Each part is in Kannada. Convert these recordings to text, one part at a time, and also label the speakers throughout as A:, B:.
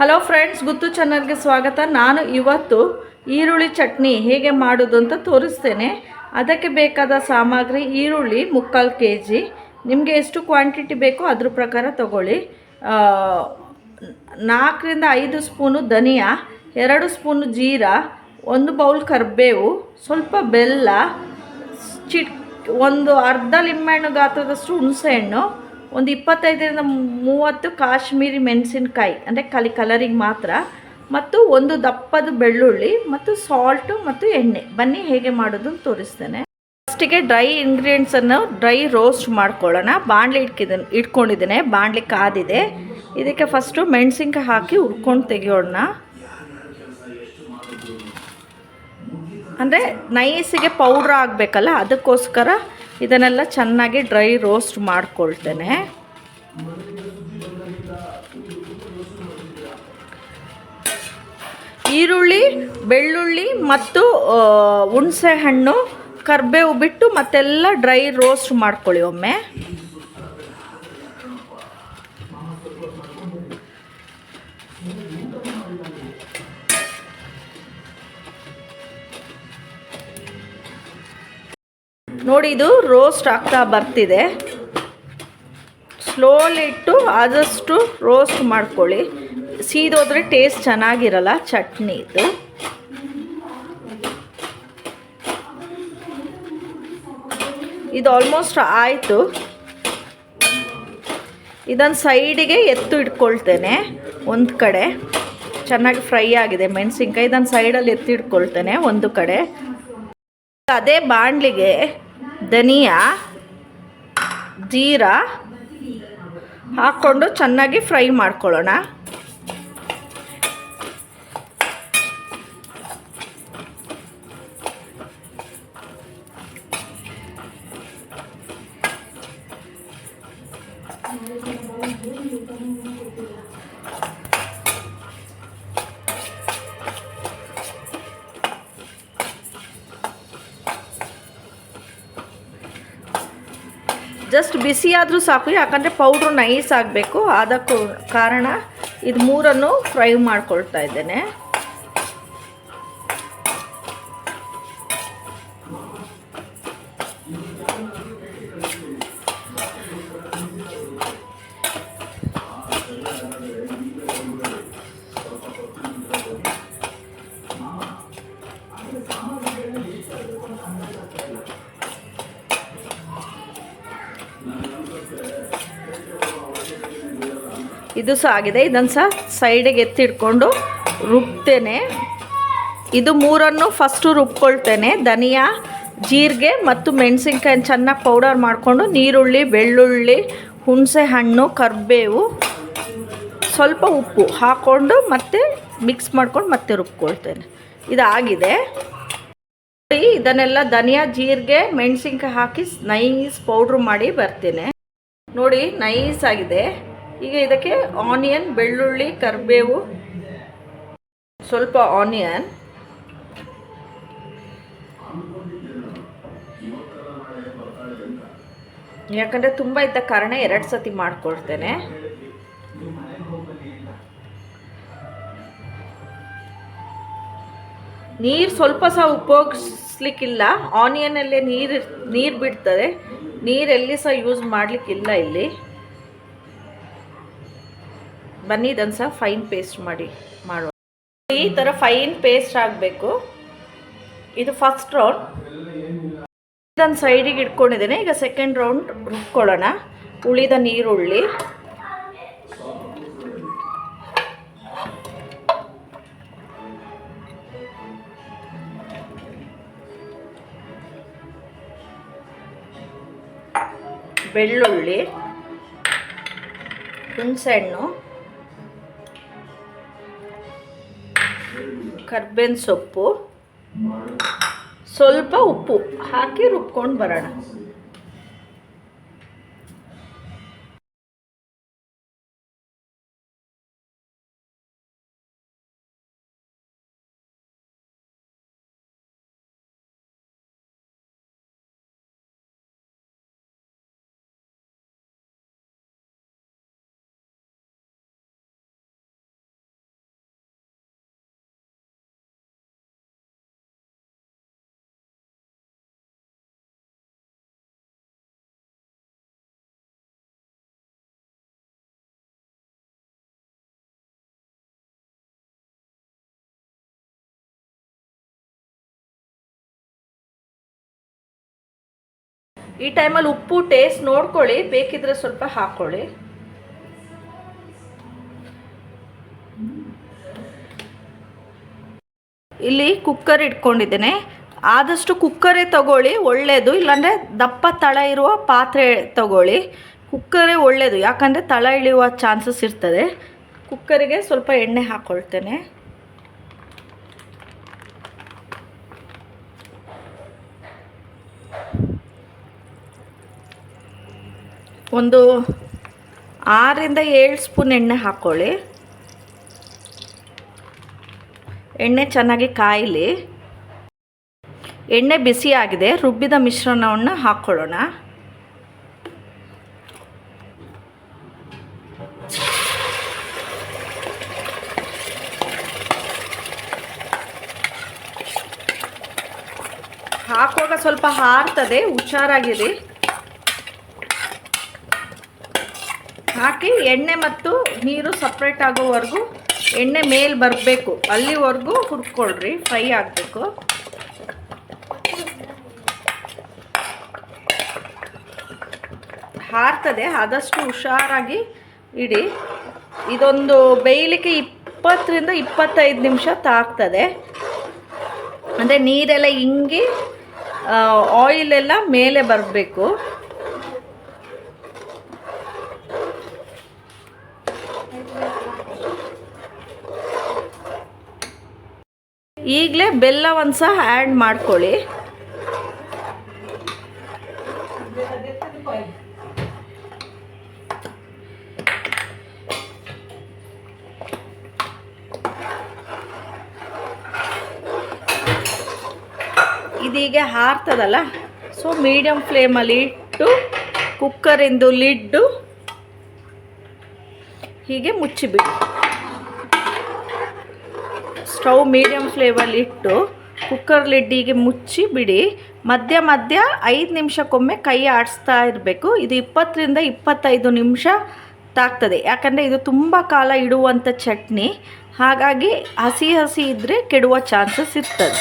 A: ಹಲೋ ಫ್ರೆಂಡ್ಸ್ ಗುತ್ತು ಚಾನಲ್ಗೆ ಸ್ವಾಗತ. ನಾನು ಇವತ್ತು ಈರುಳ್ಳಿ ಚಟ್ನಿ ಹೇಗೆ ಮಾಡೋದು ಅಂತ ತೋರಿಸ್ತೇನೆ. ಅದಕ್ಕೆ ಬೇಕಾದ ಸಾಮಗ್ರಿ ಈರುಳ್ಳಿ ಮುಕ್ಕಾಲು ಕೆ ಜಿ ನಿಮಗೆ ಎಷ್ಟು ಕ್ವಾಂಟಿಟಿ ಬೇಕೋ ಅದ್ರ ಪ್ರಕಾರ ತಗೊಳ್ಳಿ. ನಾಲ್ಕರಿಂದ ಐದು ಸ್ಪೂನು ಧನಿಯಾ, ಎರಡು ಸ್ಪೂನು ಜೀರಾ, ಒಂದು ಬೌಲ್ ಕರಿಬೇವು, ಸ್ವಲ್ಪ ಬೆಲ್ಲ, ಚಿಟ್, ಒಂದು ಅರ್ಧ ಲಿಂಬೆಹಣ್ಣು ಗಾತ್ರದಷ್ಟು ಹುಣಸೆಹಣ್ಣು ಒಂದು ಇಪ್ಪತ್ತೈದರಿಂದ ಮೂವತ್ತು ಕಾಶ್ಮೀರಿ ಮೆಣಸಿನಕಾಯಿ, ಅಂದರೆ ಕಲಿ ಕಲರಿಗೆ ಮಾತ್ರ. ಮತ್ತು ಒಂದು ದಪ್ಪದ ಬೆಳ್ಳುಳ್ಳಿ ಮತ್ತು ಸಾಲ್ಟು ಮತ್ತು ಎಣ್ಣೆ. ಬನ್ನಿ ಹೇಗೆ ಮಾಡೋದು ತೋರಿಸ್ತೇನೆ. ಫಸ್ಟಿಗೆ ಡ್ರೈ ಇಂಗ್ರೀಡಿಯೆಂಟ್ಸನ್ನು ಡ್ರೈ ರೋಸ್ಟ್ ಮಾಡ್ಕೊಳ್ಳೋಣ. ಬಾಣಲೆ ಇಟ್ಕಿದ್ದೀನಿ ಇಟ್ಕೊಂಡಿದ್ದೇನೆ. ಬಾಣಲೆ ಕಾದಿದೆ. ಇದಕ್ಕೆ ಫಸ್ಟು ಮೆಣಸಿನ್ಕಾಯಿ ಹಾಕಿ ಹುರ್ಕೊಂಡು ತೆಗಿಯೋಣ. ಅಂದರೆ ನೈಸಿಗೆ ಪೌಡ್ರ್ ಆಗಬೇಕಲ್ಲ, ಅದಕ್ಕೋಸ್ಕರ ಇದನ್ನೆಲ್ಲ ಚೆನ್ನಾಗಿ ಡ್ರೈ ರೋಸ್ಟ್ ಮಾಡ್ಕೊಳ್ತೇನೆ. ಈರುಳ್ಳಿ, ಬೆಳ್ಳುಳ್ಳಿ ಮತ್ತು ಹುಣಸೆ ಹಣ್ಣು ಕರ್ಬೇವು ಬಿಟ್ಟು ಮತ್ತೆಲ್ಲ ಡ್ರೈ ರೋಸ್ಟ್ ಮಾಡ್ಕೊಳ್ಳಿ ಒಮ್ಮೆ. ನೋಡಿ, ಇದು ರೋಸ್ಟ್ ಆಗ್ತಾ ಬರ್ತಿದೆ. ಸ್ಲೋಲಿ ಇಟ್ಟು ಆದಷ್ಟು ರೋಸ್ಟ್ ಮಾಡ್ಕೊಳ್ಳಿ. ಸೀದೋದ್ರೆ ಟೇಸ್ಟ್ ಚೆನ್ನಾಗಿರಲ್ಲ ಚಟ್ನಿ ಇದು. ಇದು ಆಲ್ಮೋಸ್ಟ್ ಆಯಿತು. ಇದನ್ನು ಸೈಡಿಗೆ ಎತ್ತು ಇಟ್ಕೊಳ್ತೇನೆ ಒಂದು ಕಡೆ. ಚೆನ್ನಾಗಿ ಫ್ರೈ ಆಗಿದೆ ಮೆಣಸಿನ್ಕಾಯಿ. ಇದನ್ನು ಸೈಡಲ್ಲಿ ಎತ್ತಿ ಇಟ್ಕೊಳ್ತೇನೆ ಒಂದು ಕಡೆ. ಅದೇ ಬಾಣಲಿಗೆ ಧನಿಯಾ ಜೀರಾ ಹಾಕ್ಕೊಂಡು ಚೆನ್ನಾಗಿ ಫ್ರೈ ಮಾಡ್ಕೊಳ್ಳೋಣ. ಜಸ್ಟ್ ಬಿಸಿ ಆದರೂ ಸಾಕು, ಯಾಕಂದರೆ ಪೌಡ್ರು ನೈಸ್ ಆಗಬೇಕು. ಅದಕ್ಕೂ ಕಾರಣ ಇದು ಮೂರನ್ನು ಫ್ರೈ ಮಾಡ್ಕೊಳ್ತಾ ಇದ್ದೇನೆ. ಇದು ಸಹ ಆಗಿದೆ. ಇದನ್ನು ಸಹ ಸೈಡಿಗೆ ಎತ್ತಿಡ್ಕೊಂಡು ರುಬ್ತೇನೆ. ಇದು ಮೂರನ್ನು ಫಸ್ಟು ರುಬ್ಕೊಳ್ತೇನೆ. ಧನಿಯಾ, ಜೀರಿಗೆ ಮತ್ತು ಮೆಣಸಿನ್ಕಾಯಿ ಚೆನ್ನಾಗಿ ಪೌಡರ್ ಮಾಡಿಕೊಂಡು ನೀರುಳ್ಳಿ, ಬೆಳ್ಳುಳ್ಳಿ, ಹುಣಸೆ ಹಣ್ಣು, ಕರಿಬೇವು, ಸ್ವಲ್ಪ ಉಪ್ಪು ಹಾಕ್ಕೊಂಡು ಮತ್ತೆ ಮಿಕ್ಸ್ ಮಾಡ್ಕೊಂಡು ಮತ್ತೆ ರುಬ್ಕೊಳ್ತೇನೆ. ಇದಾಗಿದೆ. ಇದನ್ನೆಲ್ಲ ಧನಿಯಾ, ಜೀರಿಗೆ, ಮೆಣಸಿನ್ಕಾಯಿ ಹಾಕಿ ನೈಸ್ ಪೌಡ್ರ್ ಮಾಡಿ ಬರ್ತೇನೆ. ನೋಡಿ, ನೈಸ್ ಆಗಿದೆ. ಈಗ ಇದಕ್ಕೆ ಆನಿಯನ್ ಬೆಳ್ಳುಳ್ಳಿ, ಕರಿಬೇವು, ಸ್ವಲ್ಪ ಆನಿಯನ್ ಯಾಕಂದರೆ ತುಂಬ ಇದ್ದ ಕಾರಣ ಎರಡು ಸತಿ ಮಾಡ್ಕೊಳ್ತೇನೆ. ನೀರು ಸ್ವಲ್ಪ ಸಹ ಉಪಯೋಗಿಸ್ಲಿಕ್ಕಿಲ್ಲ. ಆನಿಯನಲ್ಲೇ ನೀರು ನೀರು ಬಿಡ್ತದೆ. ನೀರೆಲ್ಲಿ ಸಹ ಯೂಸ್ ಮಾಡಲಿಕ್ಕಿಲ್ಲ ಇಲ್ಲಿ. ಬನ್ನಿ ಇದನ್ನು ಸಹ ಫೈನ್ ಪೇಸ್ಟ್ ಮಾಡಿ ಮಾಡೋ ಈ ಥರ ಫೈನ್ ಪೇಸ್ಟ್ ಆಗಬೇಕು. ಇದು ಫಸ್ಟ್ ರೌಂಡ್ ಇದನ್ನು ಸೈಡಿಗೆ ಇಟ್ಕೊಂಡಿದ್ದೇನೆ. ಈಗ ಸೆಕೆಂಡ್ ರೌಂಡ್ ರುಬ್ಕೊಳ್ಳೋಣ. ಉಳಿದ ನೀರುಳ್ಳಿ. ಬೆಳ್ಳುಳ್ಳಿ, ಹುಣಸೆಹಣ್ಣು. ಕರ್ಬೇವಿನ ಸೊಪ್ಪು. ಸ್ವಲ್ಪ ಉಪ್ಪು ಹಾಕಿ ರುಬ್ಕೊಂಡು ಬರೋಣ. ಈ ಟೈಮಲ್ಲಿ ಉಪ್ಪು ಟೇಸ್ಟ್ ನೋಡ್ಕೊಳ್ಳಿ, ಬೇಕಿದ್ರೆ ಸ್ವಲ್ಪ ಹಾಕ್ಕೊಳ್ಳಿ ಇಲ್ಲಿ ಕುಕ್ಕರ್ ಇಟ್ಕೊಂಡಿದ್ದೇನೆ. ಆದಷ್ಟು ಕುಕ್ಕರೇ ತಗೊಳ್ಳಿ ಒಳ್ಳೆಯದು ಇಲ್ಲಾಂದರೆ ದಪ್ಪ ತಳ ಇರುವ ಪಾತ್ರೆ ತಗೊಳ್ಳಿ. ಕುಕ್ಕರೇ ಒಳ್ಳೆಯದು ಯಾಕಂದರೆ ತಳ ಇಳಿಯುವ ಚಾನ್ಸಸ್ ಇರ್ತದೆ. ಕುಕ್ಕರಿಗೆ ಸ್ವಲ್ಪ ಎಣ್ಣೆ ಹಾಕ್ಕೊಳ್ತೇನೆ ಒಂದು ಆರರಿಂದ ಏಳು ಸ್ಪೂನ್ ಎಣ್ಣೆ ಹಾಕ್ಕೊಳ್ಳಿ ಎಣ್ಣೆ ಚೆನ್ನಾಗಿ ಕಾಯಲಿ. ಎಣ್ಣೆ ಬಿಸಿಯಾಗಿದೆ ರುಬ್ಬಿದ ಮಿಶ್ರಣವನ್ನು ಹಾಕ್ಕೊಳ್ಳೋಣ ಹಾಕುವಾಗ ಸ್ವಲ್ಪ ಹಾರ್ತದೆ, ಹುಷಾರಾಗಿರಿ. ಹಾಕಿ ಎಣ್ಣೆ ಮತ್ತು ನೀರು ಸಪ್ರೇಟ್ ಆಗೋವರೆಗೂ ಎಣ್ಣೆ ಮೇಲೆ ಬರಬೇಕು. ಅಲ್ಲಿವರೆಗೂ ಹುಡ್ಕೊಳ್ರಿ ಫ್ರೈ ಆಗಬೇಕು. ಹಾರ್ತದೆ, ಆದಷ್ಟು ಹುಷಾರಾಗಿ ಇಡಿ. ಇದೊಂದು ಬೇಯಲಿಕ್ಕೆ ಇಪ್ಪತ್ತರಿಂದ ಇಪ್ಪತ್ತೈದು ನಿಮಿಷ ತಾಗ್ತದೆ. ಅಂದರೆ ನೀರೆಲ್ಲ ಹಿಂಗಿ ಆಯಿಲೆಲ್ಲ ಮೇಲೆ ಬರಬೇಕು. ಈಗಲೇ ಬೆಲ್ಲವನ್ನು ಸಹ ಆ್ಯಡ್ ಮಾಡ್ಕೊಳ್ಳಿ. ಇದೀಗ ಹಾರ್ತದಲ್ಲ ಸೊ ಮೀಡಿಯಮ್ ಫ್ಲೇಮಲ್ಲಿ ಇಟ್ಟು ಕುಕ್ಕರಿಂದು ಲಿಡ್ಡು ಹೀಗೆ ಮುಚ್ಚಿಬಿಡಿ. ಸ್ಟವ್ ಮೀಡಿಯಮ್ ಫ್ಲೇಮಲ್ಲಿ ಇಟ್ಟು ಕುಕ್ಕರ್ ಲಿಡ್ಡಿಗೆ ಮುಚ್ಚಿ ಬಿಡಿ. ಮಧ್ಯ ಮಧ್ಯ ಐದು ನಿಮಿಷಕ್ಕೊಮ್ಮೆ ಕೈ ಆಡಿಸ್ತಾ ಇರಬೇಕು. ಇದು ಇಪ್ಪತ್ತರಿಂದ ಇಪ್ಪತ್ತೈದು ನಿಮಿಷ ತಾಗ್ತದೆ. ಯಾಕಂದರೆ ಇದು ತುಂಬ ಕಾಲ ಇಡುವಂಥ ಚಟ್ನಿ. ಹಾಗಾಗಿ ಹಸಿ ಹಸಿ ಇದ್ದರೆ ಕೆಡುವ ಚಾನ್ಸಸ್ ಇರ್ತದೆ.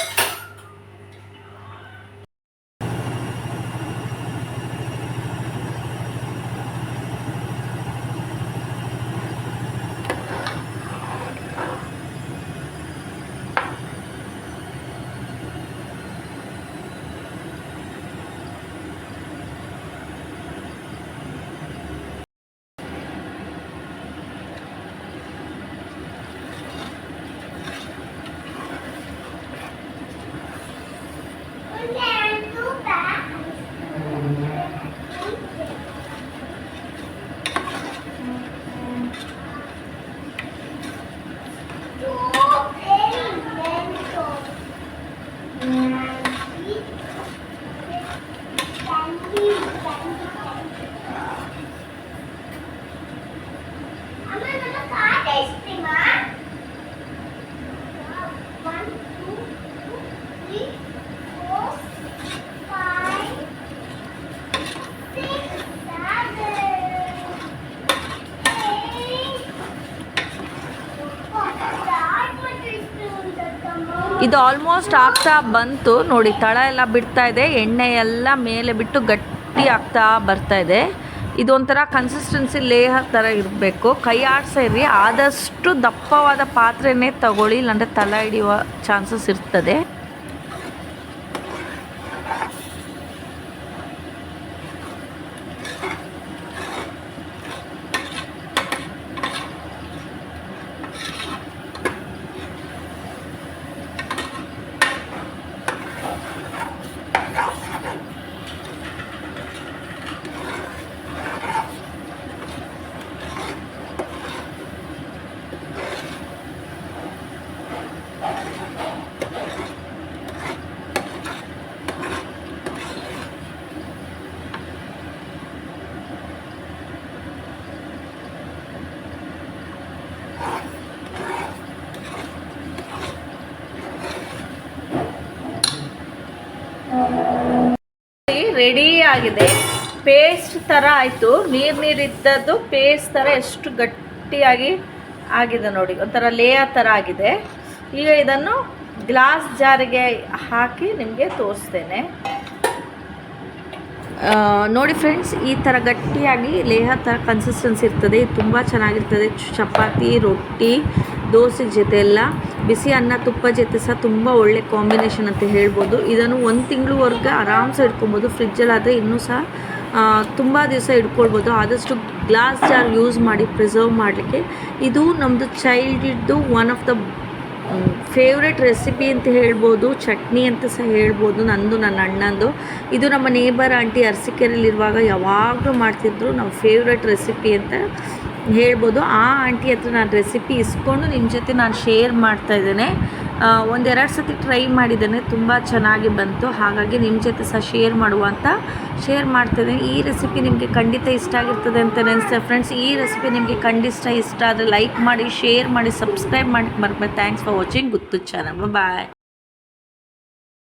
A: ಇದು ಆಲ್ಮೋಸ್ಟ್ ಆಗ್ತಾ ಬಂತು. ನೋಡಿ, ತಳ ಎಲ್ಲ ಬಿಡ್ತಾ ಇದೆ. ಎಣ್ಣೆ ಎಲ್ಲ ಮೇಲೆ ಬಿಟ್ಟು ಗಟ್ಟಿ ಆಗ್ತಾ ಬರ್ತಾ ಇದೆ. ಇದೊಂಥರ ಕನ್ಸಿಸ್ಟೆನ್ಸಿ ಲೇಹ ಥರ ಇರಬೇಕು. ಕೈ ಆಡ್ಸ ಇರಿ ಆದಷ್ಟು ದಪ್ಪವಾದ ಪಾತ್ರೆನೇ ತಗೊಳ್ಳಿ. ಇಲ್ಲಾಂದರೆ ತಲೆ ಹಿಡಿಯುವ ಚಾನ್ಸಸ್ ಇರ್ತದೆ. ರೆಡಿ ಆಗಿದೆ. ಪೇಸ್ಟ್ ಥರ ಆಯಿತು. ನೀರು ನೀರಿದ್ದದ್ದು ಪೇಸ್ಟ್ ಥರ ಎಷ್ಟು ಗಟ್ಟಿಯಾಗಿ ಆಗಿದೆ ನೋಡಿ. ಒಂಥರ ಲೇಯರ್ ಥರ ಆಗಿದೆ. ಈಗ ಇದನ್ನು ಗ್ಲಾಸ್ ಜಾರಿಗೆ ಹಾಕಿ ನಿಮಗೆ ತೋರಿಸ್ತೇನೆ. ನೋಡಿ ಫ್ರೆಂಡ್ಸ್ ಈ ಥರ ಗಟ್ಟಿಯಾಗಿ ಲೇಹ ಥರ ಕನ್ಸಿಸ್ಟೆನ್ಸಿ ಇರ್ತದೆ. ತುಂಬ ಚೆನ್ನಾಗಿರ್ತದೆ. ಚಪಾತಿ, ರೊಟ್ಟಿ ದೋಸೆ ಜೊತೆ ಎಲ್ಲ, ಬಿಸಿ ಅನ್ನ, ತುಪ್ಪ ಜೊತೆ ಸಹ ತುಂಬ ಒಳ್ಳೆ ಕಾಂಬಿನೇಷನ್ ಅಂತ ಹೇಳ್ಬೋದು. ಇದನ್ನು ಒಂದು ತಿಂಗಳವರೆಗೆ ಆರಾಮ್ಸೆ ಇಟ್ಕೊಬೋದು. ಫ್ರಿಜ್ಜಲ್ಲಾದರೆ ಇನ್ನೂ ಸಹ ತುಂಬ ದಿವಸ ಇಟ್ಕೊಳ್ಬೋದು. ಆದಷ್ಟು ಗ್ಲಾಸ್ ಜಾರ್ ಯೂಸ್ ಮಾಡಿ ಪ್ರಿಸರ್ವ್ ಮಾಡಲಿಕ್ಕೆ. ಇದು ನಮ್ಮದು ಚೈಲ್ಡಿದ್ದು one of the favourite recipe ಅಂತ ಹೇಳ್ಬೋದು. ಚಟ್ನಿ ಅಂತ ಸಹ ಹೇಳ್ಬೋದು. ನಂದು, ನನ್ನ ಅಣ್ಣಂದು. ಇದು ನಮ್ಮ ನೇಬರ್ ಆಂಟಿ ಅರಸಿಕೆರೆಯಲ್ಲಿರುವಾಗ ಯಾವಾಗಲೂ ಮಾಡ್ತಿದ್ರು. ನಮ್ಮ ಫೇವ್ರೆಟ್ ರೆಸಿಪಿ ಅಂತ ಹೇಳ್ಬೋದು. ಆ ಆಂಟಿ ಹತ್ರ ನಾನು ರೆಸಿಪಿ ಇಸ್ಕೊಂಡು ನಿಮ್ಮ ಜೊತೆ ನಾನು ಶೇರ್ ಮಾಡ್ತಾ ಇದ್ದೇನೆ. ಒಂದೆರಡು ಸತಿ ಟ್ರೈ ಮಾಡಿದ್ದೇನೆ. ತುಂಬ ಚೆನ್ನಾಗಿ ಬಂತು. ಹಾಗಾಗಿ ನಿಮ್ಮ ಜೊತೆ ಸಹ ಶೇರ್ ಮಾಡುವ ಅಂತ ಶೇರ್ ಮಾಡ್ತಿದ್ದೇನೆ ಈ ರೆಸಿಪಿ ನಿಮಗೆ ಖಂಡಿತ ಇಷ್ಟ ಆಗಿರ್ತದೆ ಅಂತ ನೆನೆಸ್ತೇನೆ ಫ್ರೆಂಡ್ಸ್ ಈ ರೆಸಿಪಿ ನಿಮಗೆ ಖಂಡಿತ ಇಷ್ಟ ಆದರೆ ಲೈಕ್ ಮಾಡಿ ಶೇರ್ ಮಾಡಿ ಸಬ್ಸ್ಕ್ರೈಬ್ ಮಾಡಿ. ಮರ್ಬೇಕು thanks for watching Guttu channel bye